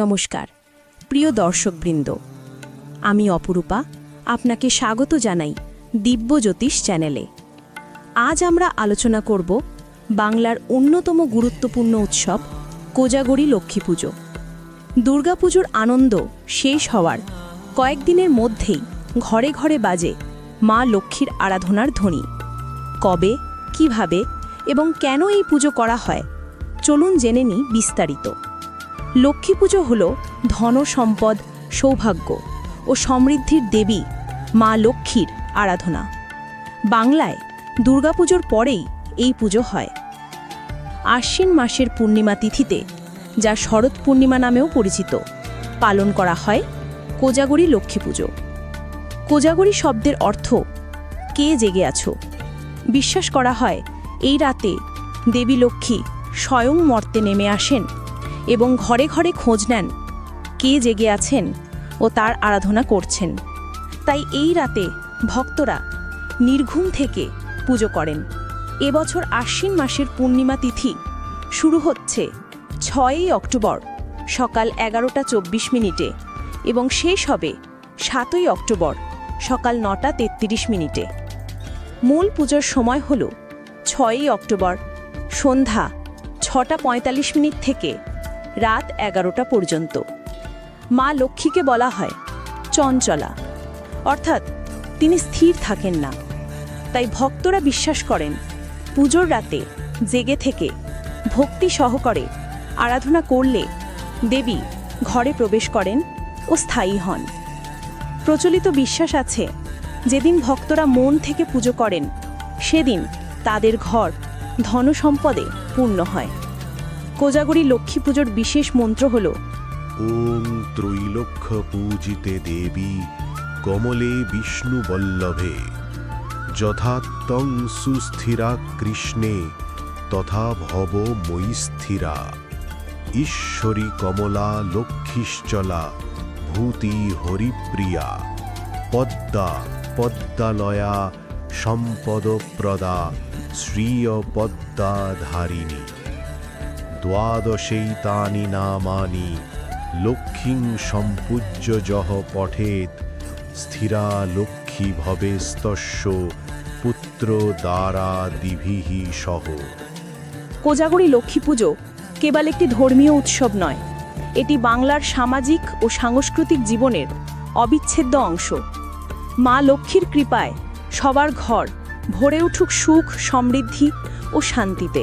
নমস্কার, প্রিয় দর্শকবৃন্দ। আমি অপরূপা, আপনাকে স্বাগত জানাই দিব্য জ্যোতিষ চ্যানেলে। আজ আমরা আলোচনা করব বাংলার অন্যতম গুরুত্বপূর্ণ উৎসব কোজাগরি লক্ষ্মী পুজো। দুর্গাপুজোর আনন্দ শেষ হওয়ার কয়েকদিনের মধ্যেই ঘরে ঘরে বাজে মা লক্ষ্মীর আরাধনার ধ্বনি। কবে, কীভাবে এবং কেন এই পুজো করা হয়, চলুন জেনে নিই বিস্তারিত। লক্ষ্মী পুজো হল ধন সম্পদ, সৌভাগ্য ও সমৃদ্ধির দেবী, মা লক্ষ্মীর আরাধনা। বাংলায় দুর্গাপুজোর পরেই এই পুজো হয়। আশ্বিন মাসের পূর্ণিমা তিথিতে, যা শরৎ পূর্ণিমা নামেও পরিচিত, পালন করা হয় কোজাগরি লক্ষ্মী পুজো। কোজাগরি শব্দের অর্থ, কে জেগে আছো? বিশ্বাস করা হয়, এই রাতে দেবী লক্ষ্মী স্বয়ং মর্তে নেমে আসেন এবং ঘরে ঘরে খোঁজ নেন কে জেগে আছেন ও তার আরাধনা করছেন। তাই এই রাতে ভক্তরা নির্ঘুম থেকে পুজো করেন। এবছর আশ্বিন মাসের পূর্ণিমা তিথি শুরু হচ্ছে ছয়ই অক্টোবর সকাল এগারোটা চব্বিশ মিনিটে এবং শেষ হবে সাতই অক্টোবর সকাল নটা তেত্রিশ মিনিটে। মূল পুজোর সময় হল ছয়ই অক্টোবর সন্ধ্যা ছটা পঁয়তাল্লিশ মিনিট থেকে রাত এগারোটা পর্যন্ত। মা লক্ষ্মীকে বলা হয়, চঞ্চলা। অর্থাৎ তিনি স্থির থাকেন না। তাই ভক্তরা বিশ্বাস করেন, পুজোর রাতে জেগে থেকে ভক্তি সহকারে আরাধনা করলে দেবী ঘরে প্রবেশ করেন ও স্থায়ী হন। প্রচলিত বিশ্বাস আছে, যেদিন ভক্তরা মন থেকে পুজো করেন, সেদিন তাদের ঘর ধনসম্পদে পূর্ণ হয়। কোজাগরি লক্ষ্মী পুজোর বিশেষ মন্ত্র হল ওং ত্রৈলক্ষ পূজিতে দেবী কমলে বিষ্ণুবল্লভে, যথাত্তং সুস্থিরা কৃষ্ণে, তথা ভব ময়ী স্থিরা। ঈশ্বরী কমলা লক্ষ্মীশ্চলা, ভূতি হরিপ্রিয়া, পদ্মা পদ্মালয়া, সম্পদপ্রদা, শ্রিয় পদ্মাধারিণী। দ্বাদশৈতানি নামানি, লক্ষ্মীং সম্পূজ্য যহ পঠেত, স্থিরা লক্ষ্মী ভবেস্তস্য পুত্র দ্বারা দিভিহি সহ। কোজাগরি লক্ষ্মী পুজো কেবল একটি ধর্মীয় উৎসব নয়, এটি বাংলার সামাজিক ও সাংস্কৃতিক জীবনের অবিচ্ছেদ্য অংশ। মা লক্ষ্মীর কৃপায় সবার ঘর ভরে উঠুক সুখ, সমৃদ্ধি ও শান্তিতে।